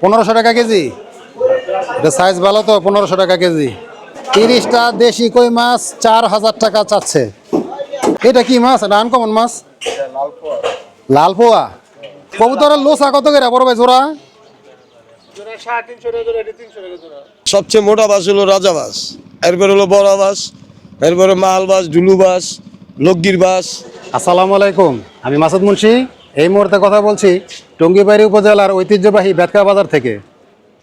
পনেরোশো টাকা কেজি? এটা সাইজ ভালো তো পনেরোশো টাকা কেজি। তিরিশটা দেশি কই মাছ চার হাজার টাকা চাচ্ছে। এটা কি মাছ? এটা আনকমন মাছ? লাল পোয়া কবুতরের লোসা কত করে বড় ভাই জোড়া? সবচেয়ে মোটা বাস হলো রাজা বাস। এরপর হলো বড় বাস এরপরে মাল বাস ডুলু বাস লগ্গির বাস। আসসালামু আলাইকুম আমি মাসুদ মুন্সি। এই মুহূর্তে কথা বলছি টঙ্গিবাড়ি উপজেলার ঐতিহ্যবাহী বেতকা বাজার থেকে।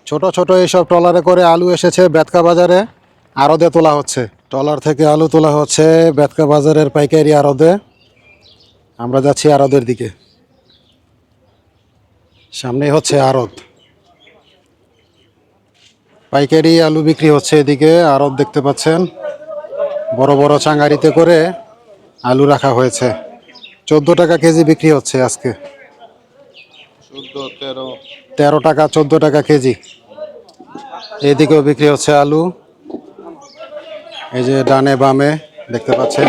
ছোট ছোট এইসব ট্রলারে করে আলু এসেছে বেতকা বাজারে, আড়দে তোলা হচ্ছে। ট্রলার থেকে আলু তোলা হচ্ছে বেতকা বাজারের পাইকারি আড়দে। আমরা যাচ্ছি আড়দের দিকে। সামনেই হচ্ছে আড়ত পাইকারি আলু বিক্রি হচ্ছে এদিকে আড়ত দেখতে পাচ্ছেন। বড় বড় চাঙ্গারিতে করে আলু রাখা হয়েছে। চোদ্দ টাকা কেজি বিক্রি হচ্ছে আজকে। তেরো টাকা, চোদ্দ টাকা কেজি। এদিকেও বিক্রি হচ্ছে আলু। এই যে ডানে বামে, দেখতে পাচ্ছেন,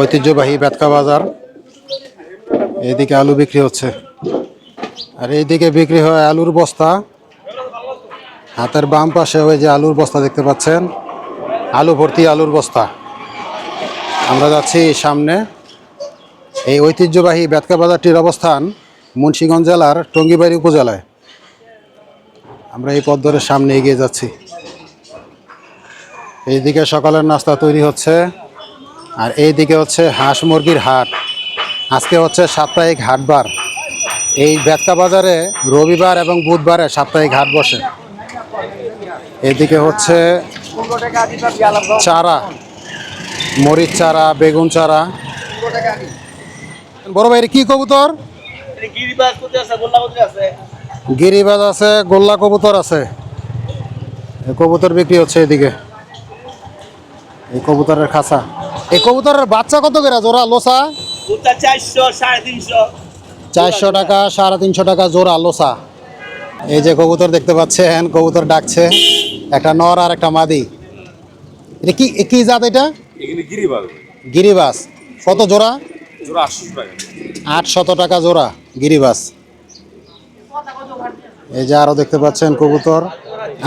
ঐতিহ্যবাহী বেতকা বাজার। এইদিকে আলু বিক্রি হচ্ছে। আর এইদিকে বিক্রি হয় আলুর বস্তা। হাতের বাম পাশে ওই যে আলুর বস্তা দেখতে পাচ্ছেন। আলু ভর্তি আলুর বস্তা। আমরা যাচ্ছি সামনে। এই ঐতিহ্যবাহী বেতকা বাজারটির অবস্থান মুন্সিগঞ্জ জেলার টঙ্গিবাড়ি উপজেলায়। আমরা এই পথ ধরে সামনে এগিয়ে যাচ্ছি। এইদিকে সকালের নাস্তা তৈরি হচ্ছে আর এইদিকে হচ্ছে হাঁস মুরগির হাট। আজকে হচ্ছে সাপ্তাহিক হাটবার এই বেতকা বাজারে রবিবার এবং বুধবারে সাপ্তাহিক হাট বসে। এদিকে হচ্ছে চারা, মরিচ চারা, বেগুন চারা বড় ভাই এটা কি কবুতর? গিরিবাজ আছে গোল্লা কবুতর আছে। কবুতর বিক্রি হচ্ছে এদিকে। এই কবুতরের খাঁচা। এই কবুতরের বাচ্চা কত করে জোড়া লোসা? চারশো টাকা সাড়ে তিনশো টাকা জোড়া লোসা। এই যে কবুতর দেখতে পাচ্ছে পাচ্ছেন কবুতর ডাকছে। একটা নর আর একটা মাদি। এটা কি কি জাত এটা? গিরিবাস কত জোড়া? জোড়া আটশো টাকা আটশত টাকা জোড়া গিরিবাস। এই যে আরও দেখতে পাচ্ছেন কবুতর।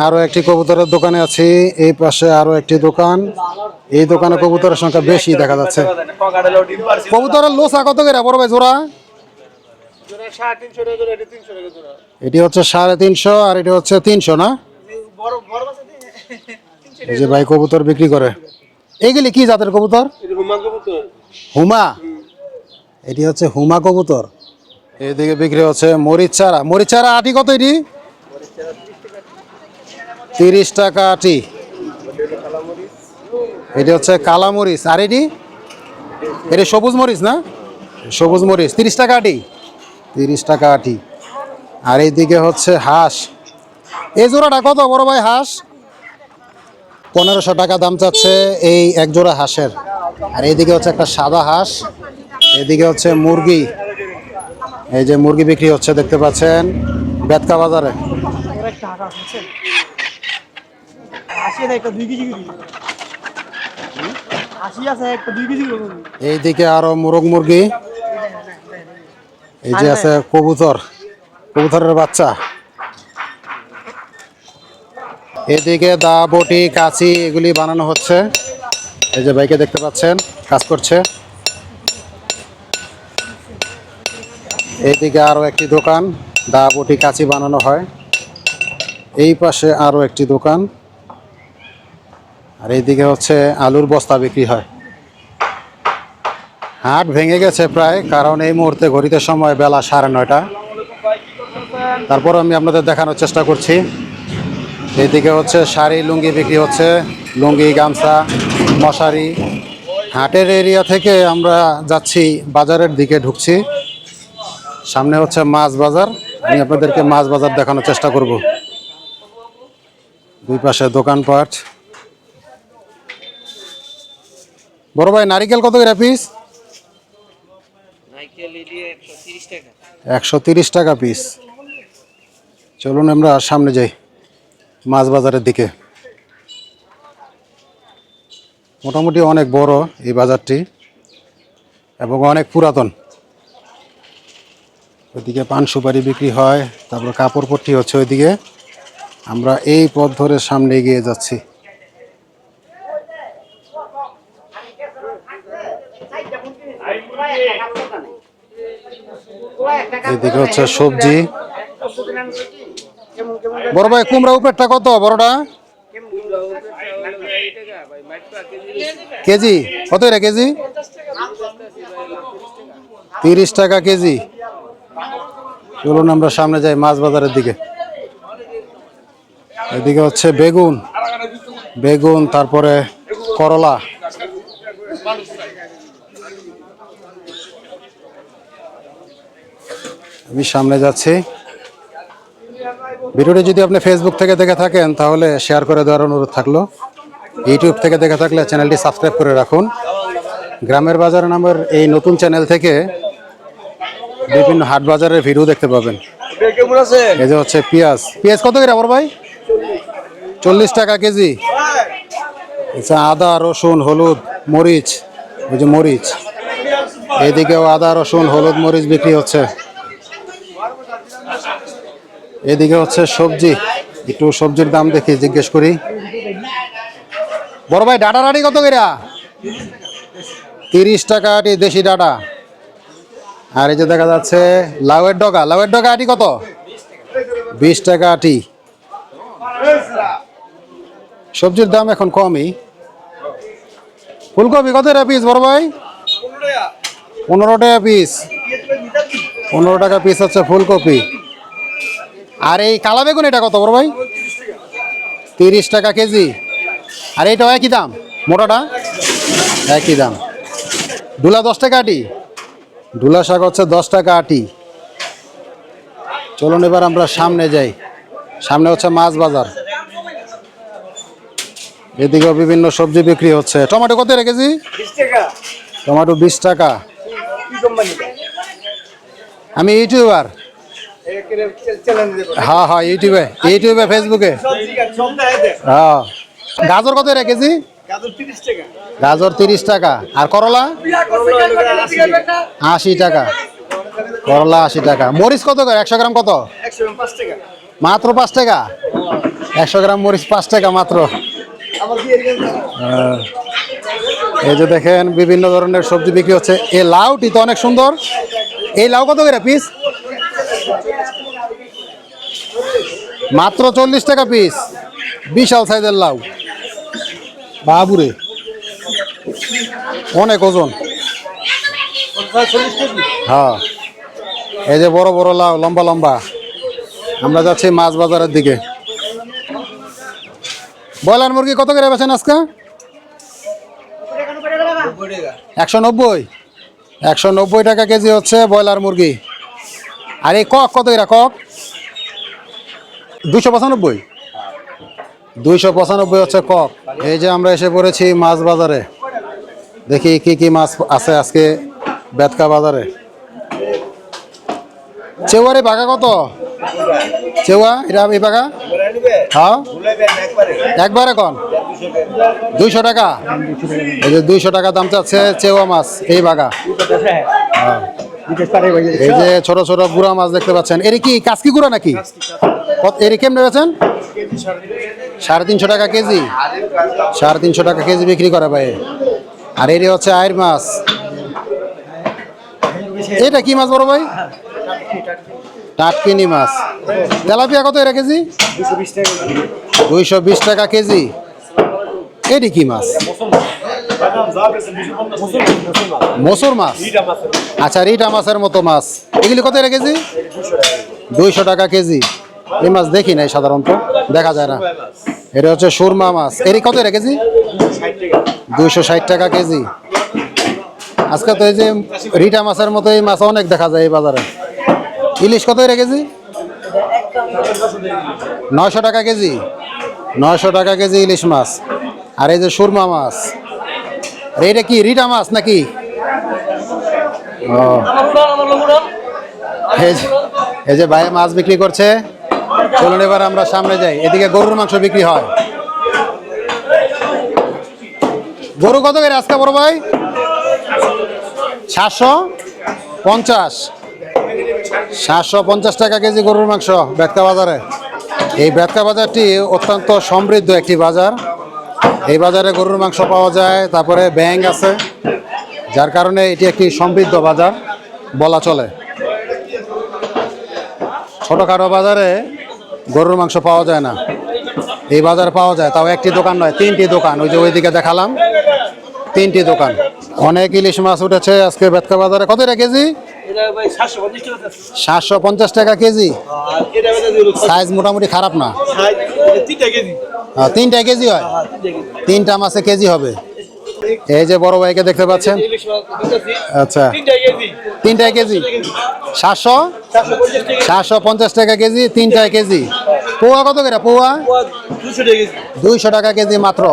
আরও একটি কবুতরের দোকানে আছি এই পাশে আরও একটি দোকান। এই দোকানে কবুতরের সংখ্যা বেশি দেখা যাচ্ছে। কবুতরের লোসা কত করে বড় ভাই জোড়া? এটা তিনশো টাকা জোড়া এটি হচ্ছে সাড়ে তিনশো আর এটি হচ্ছে তিনশো না? বড় বড় বাচ্চা এই যে ভাই কবুতর বিক্রি করে। এইগুলি কি জাতের কবুতর? এটা কবুতর। হুমা। এটি হচ্ছে হুমা কবুতর। এইদিকে বিক্রি হচ্ছে মরিচ চারা। মরিচ চারা আটি কত এটি? তিরিশ টাকা আটি। এটি হচ্ছে কালা মরিচ। আর এটি? এটি সবুজ মরিচ না? সবুজ মরিচ। তিরিশ টাকা আটি? তিরিশ টাকা আটি। আর এইদিকে হচ্ছে হাঁস। এই জোড়াটা কত? বড় ভাই, হাঁস? পনেরোশো টাকা দাম চাচ্ছে এই এক জোড়া হাঁসের। আর এইদিকে হচ্ছে একটা সাদা হাঁস। এদিকে হচ্ছে মুরগি। এই যে মুরগি বিক্রি হচ্ছে, দেখতে পাচ্ছেন। বেতকা বাজারে। এইদিকে আরও মুরগ মুরগি। এই যে আছে কবুতর। কবুতরের বাচ্চা। এদিকে দা, বটি, কাঁচি, এগুলি বানানো হচ্ছে। এই যে ভাইকে দেখতে পাচ্ছেন, কাজ করছে। এইদিকে আরও একটি দোকান দা বটি কাঁচি বানানো হয়। এই পাশে আরও একটি দোকান। আর এইদিকে হচ্ছে আলুর বস্তা বিক্রি হয়। হাট ভেঙে গেছে প্রায়, কারণ এই মুহূর্তে ঘড়িতে সময় বেলা সাড়ে নয়টা। তারপর আমি আপনাদের দেখানোর চেষ্টা করছি। এদিকে হচ্ছে শাড়ি, লুঙ্গি বিক্রি হচ্ছে, লুঙ্গি, গামছা, মশারি। হাটের এরিয়া থেকে আমরা যাচ্ছি, বাজারের দিকে ঢুকছি। সামনে হচ্ছে মাছ বাজার। আমি আপনাদেরকে মাছ বাজার দেখানোর চেষ্টা করব। দুই পাশে দোকানপাট বড় ভাই নারিকেল কত করে পিস একশো তিরিশ টাকা। পিস চলুন আমরা সামনে যাই মাছ বাজারের দিকে। মোটামুটি অনেক বড় এই বাজারটি এবং অনেক পুরাতন। ওইদিকে পান সুপারি বিক্রি হয়, তারপর কাপড় পট্টি হচ্ছে ওইদিকে। আমরা এই পথ ধরে সামনে এগিয়ে যাচ্ছি। এদিকে হচ্ছে সবজি। বড় ভাই, কুমড়া উপরেরটা কত বড়টা? কেজি? কত এটা কেজি? তিরিশ টাকা কেজি। চলুন আমরা সামনে যাই মাছ বাজারের দিকে। এদিকে হচ্ছে বেগুন বেগুন, তারপরে করলা। আমি সামনে যাচ্ছি। ভিডিওটি যদি আপনি ফেসবুক থেকে দেখে থাকেন, তাহলে শেয়ার করে দেওয়ার অনুরোধ থাকল। ইউটিউব থেকে দেখে থাকলে চ্যানেলটি সাবস্ক্রাইব করে রাখুন। গ্রামের বাজার নামের এই নতুন চ্যানেল থেকে বিভিন্ন হাট বাজারের ভিডিও দেখতে পাবেন। এই যে হচ্ছে পেঁয়াজ। পেঁয়াজ কত করে আমার ভাই? চল্লিশ টাকা কেজি। আচ্ছা আদা রসুন হলুদ মরিচ। ওই যে মরিচ। এদিকেও আদা রসুন হলুদ মরিচ বিক্রি হচ্ছে। এদিকে হচ্ছে সবজি। একটু সবজির দাম দেখি জিজ্ঞেস করি। বড় ভাই ডাটা রাটি কত করে? তিরিশ টাকা দেশি ডাটা। আর এই যে দেখা যাচ্ছে, লাউয়ের ডগা। লাউয়ের ডগা আটি কত? বিশ টাকা আটি। সবজির দাম এখন কমই। ফুলকপি কত টাকা পিস বড় ভাই? পনেরো টাকা পিস পনেরো টাকা পিস হচ্ছে ফুলকপি। আর এই কালা বেগুন এটা কত, বড় ভাই? তিরিশ টাকা কেজি। আর এইটাও একই দাম? মোটাটা? একই দাম। দুলা দশ টাকা আটি। ডুলা শাক হচ্ছে দশ টাকা আটি। চলুন এবার আমরা সামনে যাই। সামনে হচ্ছে মাছ বাজার। এদিকেও বিভিন্ন সবজি বিক্রি হচ্ছে। টমেটো কত রেখেছি টমেটো বিশ টাকা। আমি ইউটিউবার। হ্যাঁ হ্যাঁ ইউটিউবে ইউটিউবে ফেসবুকে হ্যাঁ। গাজর কত রেখেছি গাজর তিরিশ টাকা। আর করলা? আশি টাকা। করলা আশি টাকা। মরিচ কত করে? একশো গ্রাম কত? মাত্র পাঁচ টাকা? একশো গ্রাম মরিচ পাঁচ টাকা মাত্র। এই যে দেখেন বিভিন্ন ধরনের সবজি বিক্রি হচ্ছে। এই লাউটি তো অনেক সুন্দর। এই লাউ কত করে পিস? মাত্র চল্লিশ টাকা পিস। বিশাল সাইজের লাউ। বাবুরে। অনেক ওজন। হ্যাঁ। এই যে বড় বড় লাউ, লম্বা লম্বা। আমরা যাচ্ছি মাছ বাজারের দিকে। ব্রয়লার মুরগি কত করে বেছেন আজকে? একশো নব্বই। একশো নব্বই টাকা কেজি হচ্ছে ব্রয়লার মুরগি। আর এই কক কত এরা কক? দুশো পঁচানব্বই। দুইশো পঁচানব্বই হচ্ছে কক এই যে আমরা এসে পড়েছি মাছ বাজারে। দেখি কি কি মাছ আছে আজকে বেতকা বাজারে। চেওয়ারি বাঘা কত? চেওয়া, এটা এই বাঘা হ্যাঁ। একবার এখন দুইশো টাকা। এই যে দুইশো টাকা দাম চাচ্ছে চেওয়া মাছ, এই বাঘা হ্যাঁ। এই যে ছোট ছোট গুড়া মাছ দেখতে পাচ্ছেন। এর কি কাসকি গুড়া নাকি? এর কেমনে বেছেন সাড়ে তিনশো টাকা কেজি। সাড়ে তিনশো টাকা কেজি বিক্রি করে ভাই। আর এর হচ্ছে আয়ের মাছ। এটা কি মাছ বড় ভাই? টাটকিনি মাছ। তেলাপিয়া কত এরা কেজি। দুইশো বিশ টাকা কেজি। এটি কি মাছ? মসুর মাছ আচ্ছা রিটা মাছের মতো মাছ। এগুলি কত কেজি? দুইশো টাকা কেজি। এই মাছ দেখি নাই সাধারণত। দেখা যায় না। এটা হচ্ছে সুরমা মাছ। এর কত কেজি? দুইশো ষাট টাকা কেজি। আজকে তো এই যে রিটা মাছের মতো এই মাছ অনেক দেখা যায় এই বাজারে। ইলিশ কত কেজি? নয়শো টাকা কেজি। নয়শো টাকা কেজি ইলিশ মাছ। আর এই যে সুরমা মাছ। আর এটা কি রিটা মাছ নাকি? এই যে- ভাই মাছ বিক্রি করছে। চলুন এবার আমরা সামনে যাই। এদিকে গরুর মাংস বিক্রি হয়। গরু কত করে আজকে বড় ভাই? সাতশো পঞ্চাশ। সাতশো পঞ্চাশ টাকা কেজি গরুর মাংস বেতকা বাজারে। এই বেতকা বাজারটি অত্যন্ত সমৃদ্ধ একটি বাজার। এই বাজারে গরুর মাংস পাওয়া যায়, তারপরে ব্যাংক আছে, যার কারণে এটি একটি সমৃদ্ধ বাজার, বলা চলে। ছোটোখাটো বাজারে গরুর মাংস পাওয়া যায় না। এই বাজার পাওয়া যায়, তাও একটি দোকান নয়, তিনটি দোকান, ওই যে ওইদিকে দেখালাম, তিনটি দোকান। অনেক ইলিশ মাছ উঠেছে আজকে বেতকা বাজারে। কত কেজি? সাতশো পঞ্চাশ টাকা কেজি? সাইজ মোটামুটি খারাপ না? তিনটা কেজি। হয়? হ্যাঁ তিনটা তিনটা মাছে কেজি হবে। এই যে বড় ভাইকে দেখতে পাচ্ছেন। আচ্ছা। তিনটা কেজি। সাতশো? সাতশো পঞ্চাশ টাকা। কেজি তিনটায় কেজি। পোয়া কত করে? পোয়া? দুইশো টাকা কেজি মাত্র।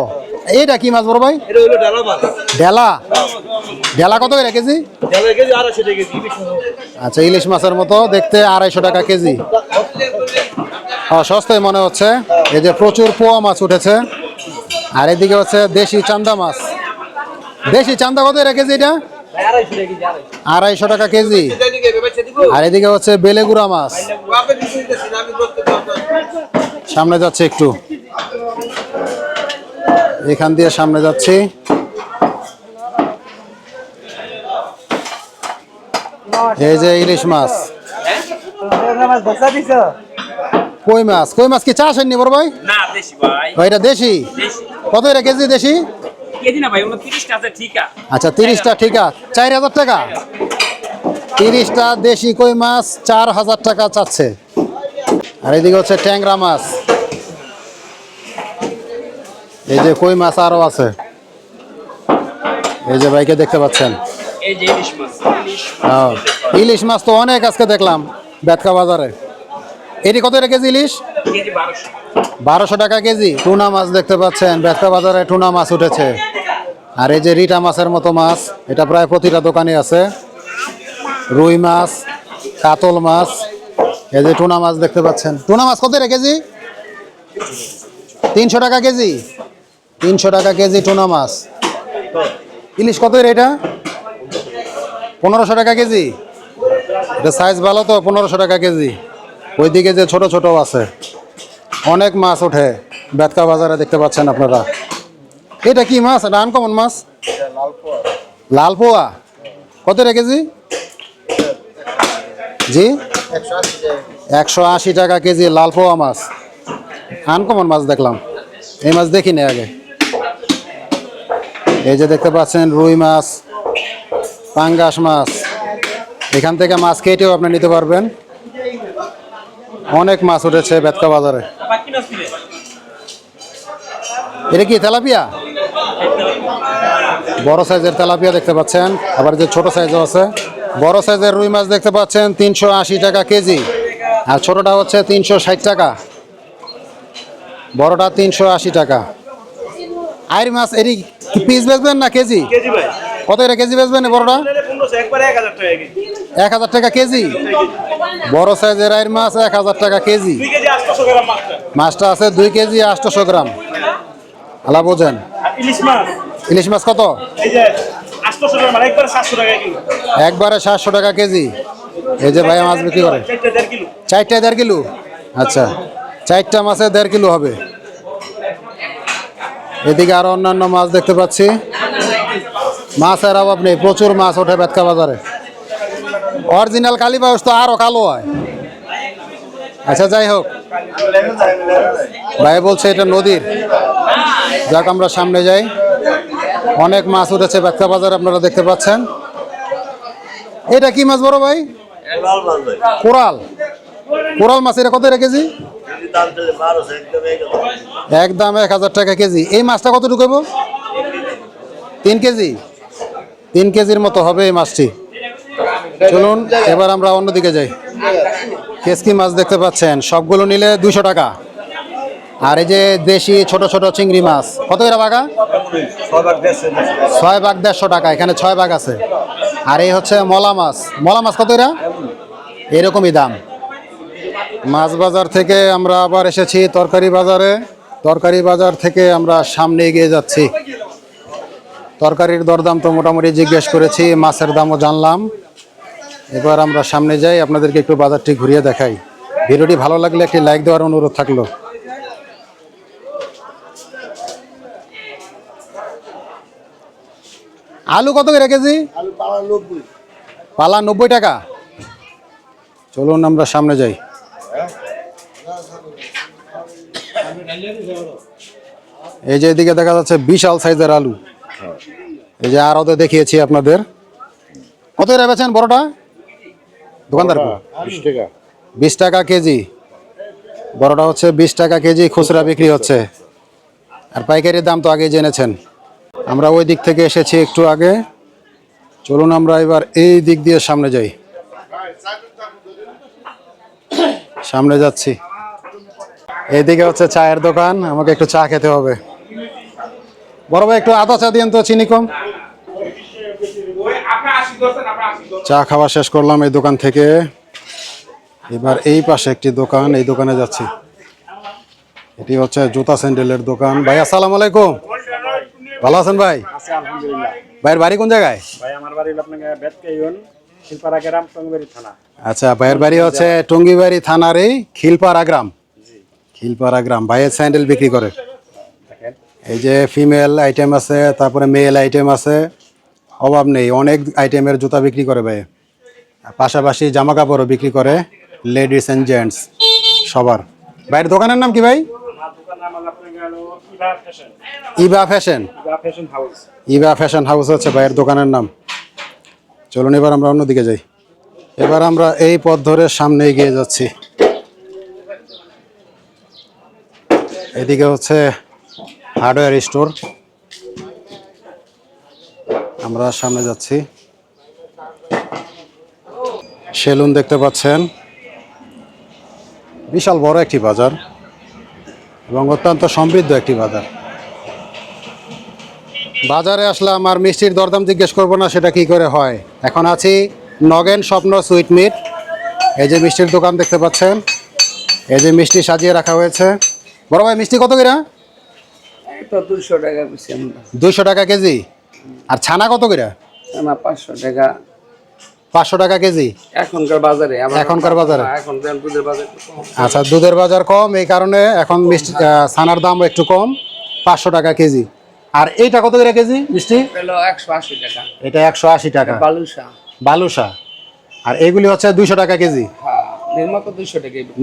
এইটা কি মাছ বড় ভাই? এটা হলো ডালা মাছ। ডেলা? ডেলা কত করে কেজি? ডালা কেজি আড়াইশো টাকা কেজি আচ্ছা ইলিশ মাছের মতো দেখতে আড়াইশো টাকা কেজি। হ্যাঁ সস্তায় মনে হচ্ছে। এই যে প্রচুর পোয়া মাছ উঠেছে। আর এদিকে হচ্ছে দেশি চান্দা মাছ। দেশি চান্দা কত রে কেজি এটা? আড়াইশো টাকা কেজি আর এদিকে হচ্ছে বেলেগুড়া মাছ। সামনে যাচ্ছে একটু। এখান দিয়ে সামনে যাচ্ছি। এই যে ইলিশ মাছ। কই মাছ? কই মাছ কি চাষ হয়নি বড় ভাই? এটা দেশি? কত এটা কেজি দেশি? আচ্ছা তিরিশটা ঠিক। আছে চার হাজার টাকা। তিরিশটা দেশি কই মাছ চার হাজার টাকা চাচ্ছে। আর এদিকে হচ্ছে ট্যাংরা মাছ। এই যে কই মাছ আরও আছে? এই যে ভাইকে দেখতে পাচ্ছেন। ইলিশ মাছ। ইলিশ মাছ তো অনেক আজকে দেখলাম বেতকা বাজারে। এটি কত কেজি ইলিশ? বারোশো। টাকা কেজি। টুনা মাছ দেখতে পাচ্ছেন বেতকা বাজারে টুনা মাছ উঠেছে। আর এই যে রিটা মাছের মতো মাছ এটা প্রায় প্রতিটা দোকানে আছে। রুই মাছ কাতল মাছ এই যে টুনা মাছ দেখতে পাচ্ছেন। টুনা মাছ কত কেজি? তিনশো টাকা কেজি। তিনশো টাকা কেজি টুনা মাছ। ইলিশ কত এটা? পনেরোশো টাকা কেজি? এটা সাইজ ভালো তো, পনেরোশো টাকা কেজি। ওইদিকে যে ছোট ছোট আছে। অনেক মাছ ওঠে। বেতকা বাজারে দেখতে পাচ্ছেন আপনারা। এটা কি মাছ? এটা আনকমন মাছ? লাল পোয়া কত রে কেজি? জি? একশো আশি টাকা কেজি লাল পোয়া মাছ। আনকমন মাছ দেখলাম। এই মাছ দেখিনি আগে। এই যে দেখতে পাচ্ছেন রুই মাছ, পাঙ্গাস মাছ। এখান থেকে মাছ কেটেও আপনি নিতে পারবেন। অনেক মাছ উঠেছে বেতকা বাজারে। এটা কি তেলাপিয়া? বড় সাইজের তেলাপিয়া দেখতে পাচ্ছেন। আবার যে ছোট সাইজও আছে। বড় সাইজের রুই মাছ দেখতে পাচ্ছেন তিনশো আশি টাকা কেজি। আর ছোটটা হচ্ছে তিনশো ষাট টাকা। বড়টা তিনশো আশি টাকা। আইর মাছ এটি পিস বেচবেন না কেজি? ভাই। কত এটা কেজি বেচবেন বড়টা? এক হাজার টাকা কেজি। বড় সাইজের আইর মাছ এক হাজার টাকা কেজি। মাছটা। আছে দুই কেজি আটশোশো গ্রাম। আলা বোঝেন। ইলিশ মাছ। ইলিশ মাছ কত? একবারে সাতশো টাকা কেজি। এই যে ভাইয়া মাছ বিক্রি করে। চারটা দেড় কিলো। আচ্ছা। চারটা মাছে দেড় কিলো হবে। এদিকে আরও অন্যান্য মাছ দেখতে পাচ্ছি। মাছের অভাব নেই প্রচুর মাছ ওঠে বেতকা বাজারে। অরিজিনাল কালীবাউস তো আরও কালো হয়। আচ্ছা যাই হোক। ভাই বলছে এটা নদীর। যাক আমরা সামনে যাই। অনেক মাছ উঠেছে বেতকা বাজারে আপনারা দেখতে পাচ্ছেন। এটা কি মাছ বড় ভাই? কোরাল। কোরাল মাছ এটা কত রে কেজি একদম এক হাজার টাকা কেজি। এই মাছটা কত ঢুকাবো তিন কেজি? তিন কেজির মতো হবে এই মাছটি। চলুন, এবার আমরা অন্যদিকে যাই। কেসকি মাছ দেখতে পাচ্ছেন। সবগুলো নিলে দুশো টাকা। আর এই যে দেশি ছোট ছোট চিংড়ি মাছ, কত করে বাগা ছয় ভাগ দেড়শো টাকা, এখানে ছয় ভাগ আছে। আর এই হচ্ছে মলা মাছ। মলা মাছ কত এরা? এরকমই দাম। মাছ বাজার থেকে আমরা আবার এসেছি তরকারি বাজারে। তরকারি বাজার থেকে আমরা সামনে এগিয়ে যাচ্ছি। তরকারির দরদাম তো মোটামুটি জিজ্ঞেস করেছি মাছের দামও জানলাম। এবার আমরা সামনে যাই আপনাদেরকে একটু বাজারটি ঘুরিয়ে দেখাই। ভিডিওটি ভালো লাগলে একটি লাইক দেওয়ার অনুরোধ থাকল। আলু কত করে কেজি? পালা নব্বই টাকা। চলুন আমরা সামনে যাই। এই যে এদিকে দেখা যাচ্ছে বিশাল সাইজের আলু। এই যে আরও তো দেখিয়েছি আপনাদের। কত করে বেছেন বড়টা? দোকানদার বিশ টাকা। কেজি। বড়টা হচ্ছে বিশ টাকা কেজি খুচরা বিক্রি হচ্ছে। আর পাইকারির দাম তো আগে জেনেছেন। আমরা ওই দিক থেকে এসেছি একটু আগে। চলুন আমরা এবার এই দিক দিয়ে সামনে যাই। সামনে যাচ্ছি। এদিকে হচ্ছে চায়ের দোকান আমাকে একটু চা খেতে হবে। বড় ভাই একটু আদা চা দিন তো চিনি কম। চা খাওয়া শেষ করলাম এই দোকান থেকে। এবার এই পাশে একটি দোকান এই দোকানে যাচ্ছি। এটি হচ্ছে জুতা স্যান্ডেলের দোকান। ভাই আসসালামু আলাইকুম। ভালো আছেন ভাই? ভাইয়ের বাড়ি কোন জায়গায়? ভাই আমার বাড়ি আপনাকে শিলপাড়া গ্রাম টঙ্গবাড়ি থানা। আচ্ছা ভাইয়ের বাড়ি হচ্ছে টঙ্গিবাড়ি থানার এই খিলপাড়া গ্রাম। খিলপাড়া গ্রাম ভাইয়ের স্যান্ডেল বিক্রি করে। এই যে ফিমেল আইটেম আছে তারপরে মেল আইটেম আছে অভাব নেই অনেক আইটেমের জুতা বিক্রি করে ভাই পাশাপাশি জামা কাপড়ও বিক্রি করে লেডিস অ্যান্ড জেন্টস সবার। ভাইয়ের দোকানের নাম কি ভাই? Eva fashion. Eva Eva fashion house. Eva fashion house হচ্ছে ভাইয়ের দোকানের নাম। চলুন, এবার আমরা অন্যদিকে যাই। এবার আমরা এই পথ ধরে সামনে এগিয়ে যাচ্ছি। এদিকে হচ্ছে হার্ডওয়্যার স্টোর। আমরা সামনে যাচ্ছি। সেলুন দেখতে পাচ্ছেন। বিশাল বড় একটি বাজার এবং অত্যন্ত সমৃদ্ধ একটি বাজার। বাজারে আসলাম আর মিষ্টির দরদাম জিজ্ঞেস করব না সেটা কি করে হয়? এখন আছি নগেন স্বপ্ন সুইট মিট। এই যে মিষ্টির দোকান দেখতে পাচ্ছেন এই যে মিষ্টি সাজিয়ে রাখা হয়েছে। বড় ভাই মিষ্টি কত করে? তো দুশো টাকা টাকা কেজি? আর ছানা কত করে? আমার পাঁচশো টাকা। পাঁচশো টাকা কেজি? এখনকার বাজারে এখনকার বাজারে? হ্যাঁ, এখন দুধের বাজার আচ্ছা দুধের বাজার কম এই কারণে এখন মিষ্টি ছানার দাম একটু কম পাঁচশো টাকা কেজি। আর এইটা কত করে কেজি মিষ্টি? একশো আশি টাকা। এটা একশো আশি টাকা। বালুসা বালুসা আর এগুলি হচ্ছে দুইশো টাকা কেজি। হ্যাঁ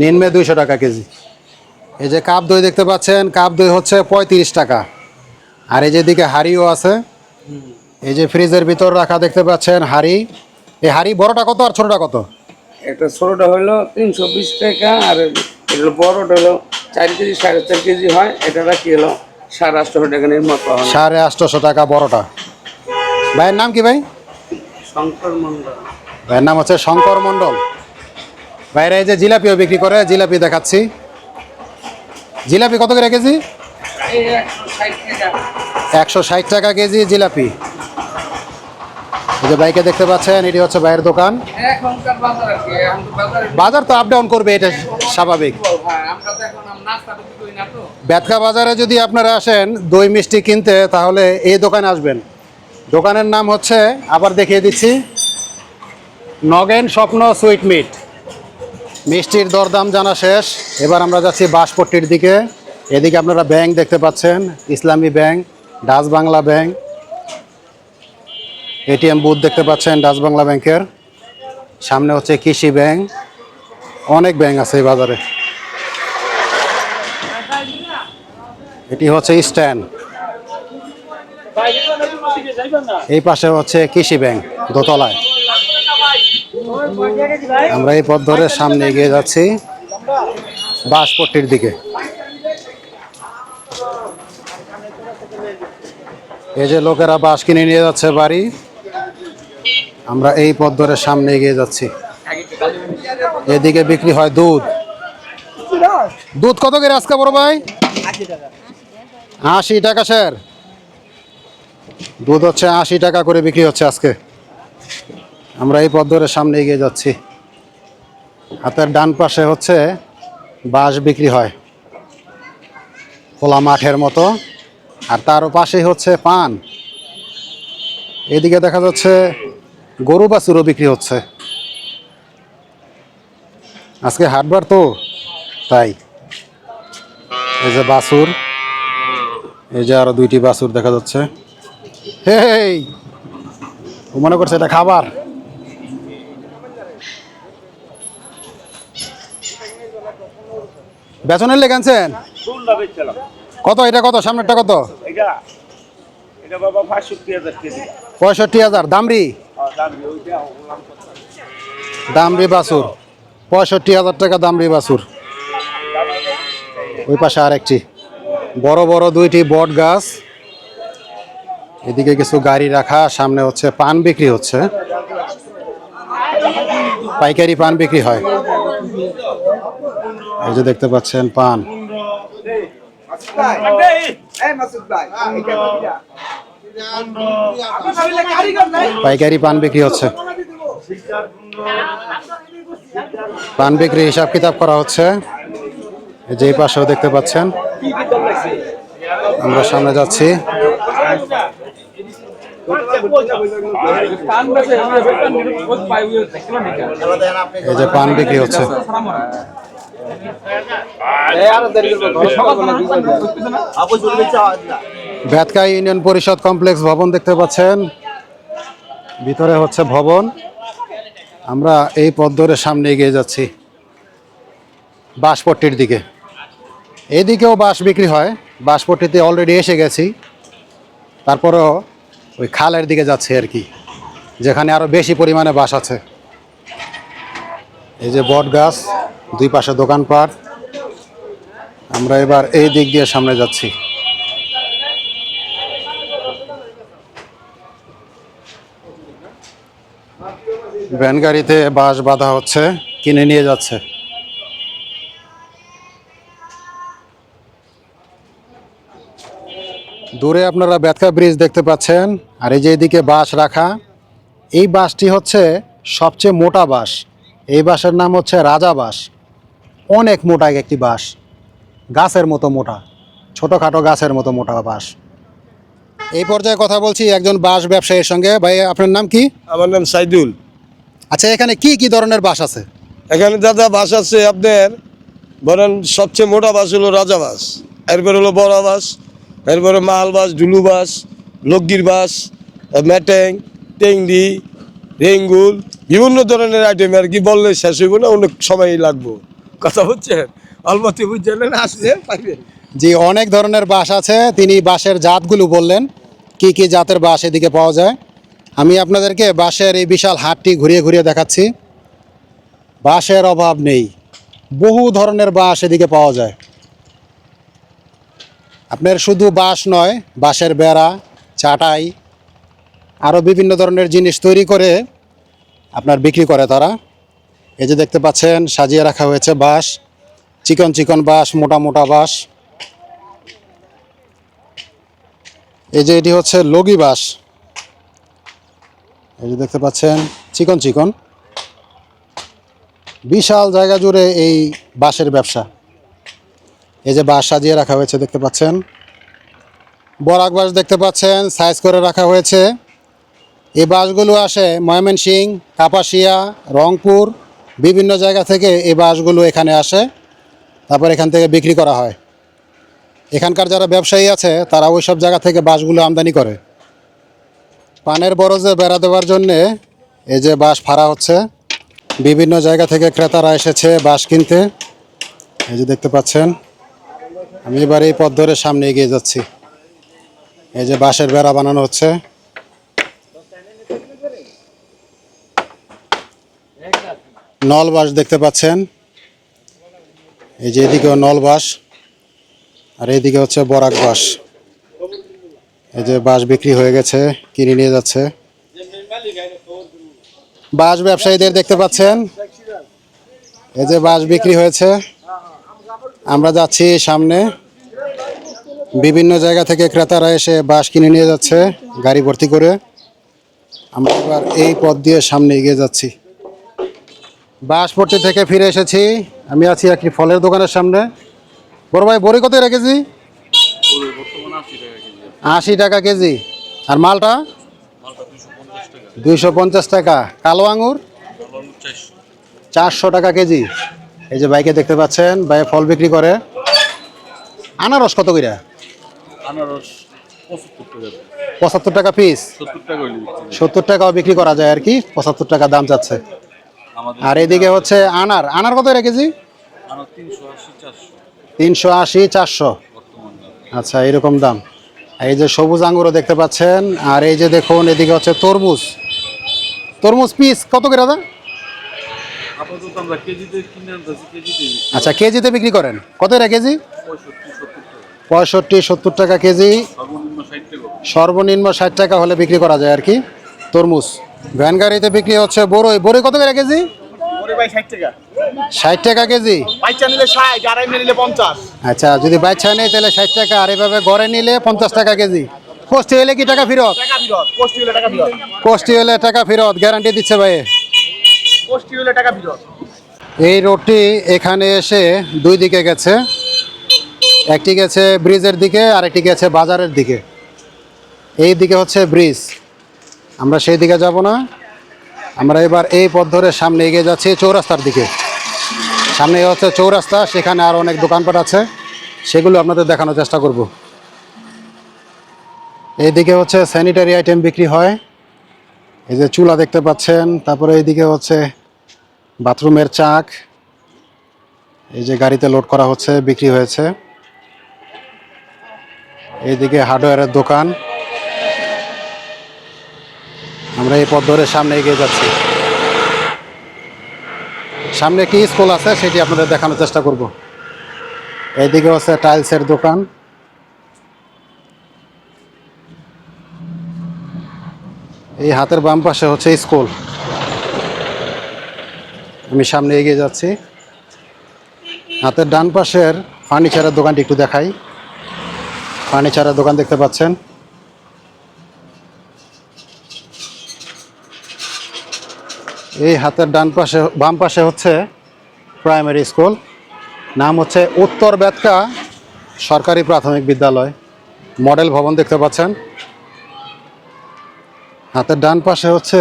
নিম্নে দুইশো টাকা কেজি। এই যে কাপ দই দেখতে পাচ্ছেন কাপ দই হচ্ছে পঁয়ত্রিশ টাকা। আর এই যে দিকে হাড়িও আছে। এই যে ফ্রিজের ভিতর রাখা দেখতে পাচ্ছেন হাড়ি। এই হাড়ি বড়টা কত আর ছোটটা কত? একটা ছোটটা হলো তিনশো বিশ টাকা আর এটা বড়টা হলো চার কেজি সাড়ে চার কেজি হয়। এটা রাখি হলো সাড়ে আটশো টাকা নির্মা পাওয়া সাড়ে আটশোশো টাকা বড়টা। ভাইয়ের নাম কি ভাই? শঙ্কর মন্ডল ভাইয়ের নাম হচ্ছে শঙ্কর মণ্ডল। ভাইরা এই যে জিলাপিও বিক্রি করে জিলাপি দেখাচ্ছি। জিলাপি কত করে কেজি? একশো ষাট টাকা কেজি জিলাপি। যে বাইকে দেখতে পাচ্ছেন এটি হচ্ছে ভাইয়ের দোকান। বাজার তো আপ ডাউন করবে এটা স্বাভাবিক। বেতকা বাজারে যদি আপনারা আসেন দই মিষ্টি কিনতে তাহলে এই দোকানে আসবেন। দোকানের নাম হচ্ছে আবার দেখিয়ে দিচ্ছি নগেন স্বপ্ন সুইট মিট। মিষ্টির দরদাম জানা শেষ। এবার আমরা যাচ্ছি বাঁশপট্টির দিকে। এদিকে আপনারা ব্যাংক দেখতে পাচ্ছেন Islami bank Dutch Bangla bank. ATM booth দেখতে পাচ্ছেন ডাচ বাংলা ব্যাংকের। সামনে হচ্ছে কৃষি ব্যাংক। অনেক ব্যাংক আছে এই বাজারে। এটি হচ্ছে স্ট্যান্ড। এই পাশে হচ্ছে কৃষি ব্যাংক দোতলায়। আমরা এই পথ ধরে সামনে এগিয়ে যাচ্ছি বাঁশপট্টির দিকে। এই যে লোকেরা বাঁশ কিনে নিয়ে যাচ্ছে বাড়ি। আমরা এই পথ ধরে সামনে এগিয়ে যাচ্ছি। এদিকে বিক্রি হয় দুধ। দুধ কত করে আজকে বড় ভাই? আশি টাকা স্যার দুধ হচ্ছে আশি টাকা করে বিক্রি হচ্ছে আজকে। আমরা এই পথ ধরে সামনে এগিয়ে যাচ্ছি। হাতের ডান পাশে হচ্ছে বাঁশ বিক্রি হয়। খোলা মাঠের মতো। আর তারও পাশেই হচ্ছে পান। এদিকে দেখা যাচ্ছে গরু বাছুরও বিক্রি হচ্ছে? আজকে হাটবার তো তাই। এই যে বাসুর এই যে আরও দুইটি বাসুর দেখা যাচ্ছে। হেই ও মনে করছে এটা খাবার। বেচনের লেগে আনছেন কত এটা কত? সামনেরটা কত? পঁয়ষট্টি হাজার দামরি দামরি বাসুর পঁয়ষট্টি হাজার টাকা দামরি বাসুর ওই পাশে আরেকটি। বড় বড় দুইটি বট গাছ। এদিকে কিছু গাড়ি রাখা, সামনে হচ্ছে পান বিক্রি হচ্ছে। পাইকারি পান বিক্রি হয়। এই যে দেখতে পাচ্ছেন পান। পাইকারি পান বিক্রি হচ্ছে। পান বিক্রি হিসাব কিতাব করা হচ্ছে। এই যে এই পাশেও দেখতে পাচ্ছেন। আমরা সামনে যাচ্ছি। এই যে পান বিক্রি হচ্ছে। বেতকা ইউনিয়ন পরিষদ কমপ্লেক্স ভবন দেখতে পাচ্ছেন। ভিতরে হচ্ছে ভবন। আমরা এই পথ ধরে সামনে এগিয়ে যাচ্ছি বাঁশপট্টির দিকে। এদিকেও বাঁশ বিক্রি হয়। বাঁশপট্টিতে অলরেডি এসে গেছি। তারপরেও ওই খালের দিকে যাচ্ছে আর কি, যেখানে আরও বেশি পরিমাণে বাঁশ আছে। এই যে বট গাছ, দুই পাশে দোকানপাট। আমরা এবার এই দিক দিয়ে সামনে যাচ্ছি। ভ্যান গাড়িতে বাঁশ বাঁধা হচ্ছে, কিনে নিয়ে যাচ্ছে। দূরে আপনারা বেতকা ব্রিজ দেখতে পাচ্ছেন, আর এই যে এদিকে বাঁশ রাখা, এই বাঁশটি হচ্ছে সবচেয়ে মোটা বাঁশ। এই বাঁশের নাম হচ্ছে রাজা বাঁশ। অনেক মোটা একটি বাঁশ। গাছের মতো মোটা, ছোটোখাটো গাছের মতো মোটা বাঁশ। এই পর্যায়ে কথা বলছি একজন বাঁশ ব্যবসায়ীর সঙ্গে। ভাই আপনার নাম কি? আমার নাম সাইদুল। আচ্ছা এখানে কি কি ধরনের বাঁশ আছে? এখানে দাদা বাস আছে আপনার বলেন সবচেয়ে মোটা বাস হলো রাজা বাস এরপর হলো বড় বাস এরপরে মাল বাস ডুলু বাস লগ্গির বাস ম্যাটেং টেংরি রেঙ্গুল বিভিন্ন ধরনের আইটেম আর কি বললে শেষ হইব না অনেক সময় লাগবো। কথা হচ্ছে অলমতি বুঝছেন না আসলে পাইবেন। জি, অনেক ধরনের বাঁশ আছে। তিনি বাঁশের জাতগুলো বললেন, কি কি জাতের বাঁশ এদিকে পাওয়া যায়। আমি আপনাদেরকে বাঁশের এই বিশাল হাটটি ঘুরিয়ে ঘুরিয়ে দেখাচ্ছি। বাঁশের অভাব নেই। বহু ধরনের বাঁশ এদিকে পাওয়া যায়। আপনার শুধু বাঁশ নয়, বাঁশের বেড়া, চাটাই আরও বিভিন্ন ধরনের জিনিস তৈরি করে আপনার বিক্রি করে তারা। এই যে দেখতে পাচ্ছেন, সাজিয়ে রাখা হয়েছে বাঁশ। চিকন চিকন বাঁশ, মোটা মোটা বাঁশ। এই যে এটি হচ্ছে লগি বাঁশ এই যে দেখতে পাচ্ছেন, চিকন চিকন। বিশাল জায়গা জুড়ে এই বাঁশের ব্যবসা। এই যে বাঁশ সাজিয়ে রাখা হয়েছে, দেখতে পাচ্ছেন। বরাক বাঁশ দেখতে পাচ্ছেন, সাইজ করে রাখা হয়েছে। এই বাঁশগুলো আসে ময়মনসিং কাপাসিয়া, রংপুর, বিভিন্ন জায়গা থেকে এই বাঁশগুলো এখানে আসে। তারপর এখান থেকে বিক্রি করা হয়। এখানকার যারা ব্যবসায়ী আছে, তারা ওই সব জায়গা থেকে বাঁশগুলো আমদানি করে। পানের বরজে বেড়া দেওয়ার জন্যে এই যে বাঁশ ফাড়া হচ্ছে, বিভিন্ন জায়গা থেকে ক্রেতারা এসেছে বাঁশ কিনতে। এই যে দেখতে পাচ্ছেন, আমি এবার এই পথ ধরে সামনে এগিয়ে যাচ্ছি। এই যে বাঁশের বেড়া বানানো হচ্ছে। নল বাঁশ দেখতে পাচ্ছেন। এই যে এদিকেও নল বাঁশ। আর এইদিকে হচ্ছে বরাক বাঁশ। এই যে বাঁশ বিক্রি হয়ে গেছে, কিনে নিয়ে যাচ্ছে। বাঁশ ব্যবসায়ীদের দেখতে পাচ্ছেন? এই যে বাঁশ বিক্রি হয়েছে। আমরা যাচ্ছি সামনে। বিভিন্ন জায়গা থেকে ক্রেতারা এসে বাঁশ কিনে নিয়ে যাচ্ছে, গাড়ি ভর্তি করে। আমরা এবার এই পথ দিয়ে সামনে এগিয়ে যাচ্ছি। বাঁশপট্টি থেকে ফিরে এসেছি। আমি আছি একটি ফলের দোকানের সামনে। বড় ভাই বড়ি কত রেখেছি আশি টাকা কেজি আর মালটা? দুইশো পঞ্চাশ টাকা। কালো আঙুর চারশো। টাকা কেজি। এই যে বাইকে দেখতে পাচ্ছেন ভাই ফল বিক্রি করে। আনারস কত কইরা আনারস পঁচাত্তর টাকা। পিস সত্তর টাকাও বিক্রি করা যায় আর কি। পঁচাত্তর টাকা দাম যাচ্ছে। আর এদিকে হচ্ছে আনার। আনার কত আনার তিনশো আশি চারশো। আচ্ছা এরকম দাম। এই যে সবুজ আঙ্গুরও দেখতে পাচ্ছেন আর এই যে দেখুন এদিকে হচ্ছে তরমুজ। তরমুজ পিস কত করে দাদা? আচ্ছা কেজিতে বিক্রি করেন? কত এরা কেজি? পঁয়ষট্টি সত্তর টাকা। কেজি। সর্বনিম্ন ষাট টাকা হলে বিক্রি করা যায় আর কি। তরমুজ। ভ্যান গাড়িতে বিক্রি হচ্ছে বড়ই। বড়ই কত করে কেজি? ষাট টাকা কেজি? বাচ্চা নিলে ষাট আড়াই নিলে পঞ্চাশ। আচ্ছা যদি বাচ্চা নেই তাহলে ষাট টাকা আর এভাবে গড়ে নিলে পঞ্চাশ টাকা কেজি। কষ্টি হলে কি টাকা ফেরত? টাকা ফিরত কোষ্টি হলে টাকা ফিরত। কষ্টি হলে টাকা ফেরত গ্যারান্টি দিচ্ছে ভাই। কোষ্টি হলে টাকা ফিরত। এই রোডটি এখানে এসে দুই দিকে গেছে। একটি গেছে ব্রিজের দিকে আর একটি গেছে বাজারের দিকে। এই দিকে হচ্ছে ব্রিজ। আমরা সেই দিকে যাব না। আমরা এবার এই পথ ধরে সামনে এগিয়ে যাচ্ছি চৌরাস্তার দিকে। সামনে হচ্ছে চৌরাস্তা, সেখানে আরও অনেক দোকানপাট আছে। সেগুলো আপনাদের দেখানোর চেষ্টা করব। এইদিকে হচ্ছে স্যানিটারি আইটেম বিক্রি হয়। এই যে চুলা দেখতে পাচ্ছেন, তারপরে এইদিকে হচ্ছে বাথরুমের চাক। এই যে গাড়িতে লোড করা হচ্ছে, বিক্রি হয়েছে। এইদিকে হার্ডওয়্যারের দোকান। আমরা এই পথ ধরে সামনে এগিয়ে যাচ্ছি। সামনে কি স্কুল আছে সেটি আপনাদের দেখানোর চেষ্টা করব। এইদিকে হচ্ছে টাইলসের দোকান। এই হাতের বাম পাশে হচ্ছে স্কুল। আমি সামনে এগিয়ে যাচ্ছি। হাতের ডান পাশের ফার্নিচারের দোকানটি একটু দেখাই। ফার্নিচারের দোকান দেখতে পাচ্ছেন। এই হাতের ডান পাশে, বাম পাশে হচ্ছে প্রাইমারি স্কুল নাম হচ্ছে উত্তর বেতকা সরকারি প্রাথমিক বিদ্যালয়। মডেল ভবন দেখতে পাচ্ছেন। হাতের ডান পাশে হচ্ছে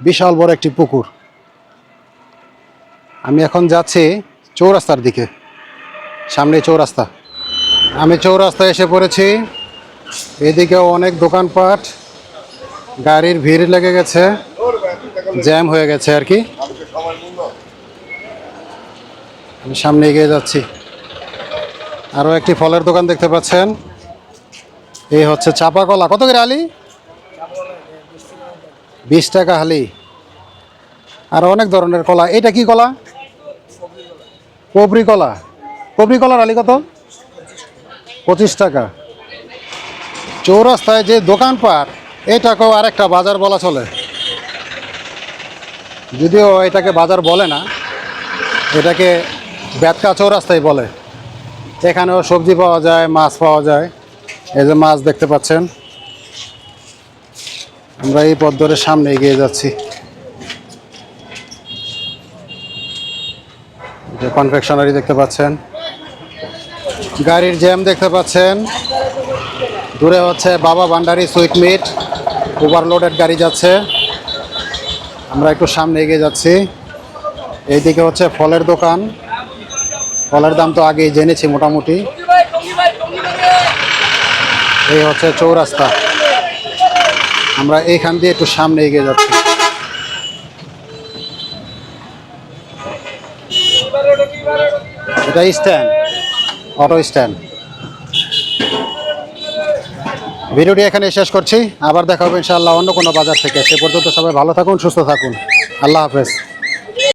বিশাল বড় একটি পুকুর। আমি এখন যাচ্ছি চৌরাস্তার দিকে। সামনে চৌরাস্তা। আমি চৌরাস্তায় এসে পড়েছি। এদিকেও অনেক দোকানপাট। গাড়ির ভিড় লেগে গেছে। জ্যাম হয়ে গেছে আর কি। আমি সামনে এগিয়ে যাচ্ছি। আরও একটি ফলের দোকান দেখতে পাচ্ছেন। এই হচ্ছে চাপা কলা কত করে আলি? বিশ টাকা হালি আর অনেক ধরনের কলা। এটা কি কলা? কবরি কলা। কবরি কলার আলি কত? পঁচিশ টাকা। চৌরাস্তায় যে দোকানপাট, এটাকেও আরেকটা বাজার বলা চলে। যদিও এটাকে বাজার বলে না, এটাকে বেতকা চৌরাস্তায় বলে। এখানেও সবজি পাওয়া যায়, মাছ পাওয়া যায়। এই যে মাছ দেখতে পাচ্ছেন। আমরা এই পথ ধরে সামনে এগিয়ে যাচ্ছি। যে কনফেকশনারি দেখতে পাচ্ছেন। গাড়ির জ্যাম দেখতে পাচ্ছেন। দূরে হচ্ছে বাবা ভান্ডারি সুইট মিট। ওভারলোডেড গাড়ি যাচ্ছে। আমরা একটু সামনে এগিয়ে যাচ্ছি। এইদিকে হচ্ছে ফলের দোকান। ফলের দাম তো আগেই জেনেছি মোটামুটি। এই হচ্ছে চৌরাস্তা। আমরা এইখান দিয়ে একটু সামনে এগিয়ে যাচ্ছি। এটা স্ট্যান্ড, অটো স্ট্যান্ড। ভিডিওটি এখানে শেষ করছি। আবার দেখা হবে ইনশাআল্লাহ অন্য কোনো বাজার থেকে। সে পর্যন্ত সবাই ভালো থাকুন, সুস্থ থাকুন। আল্লাহ হাফেজ।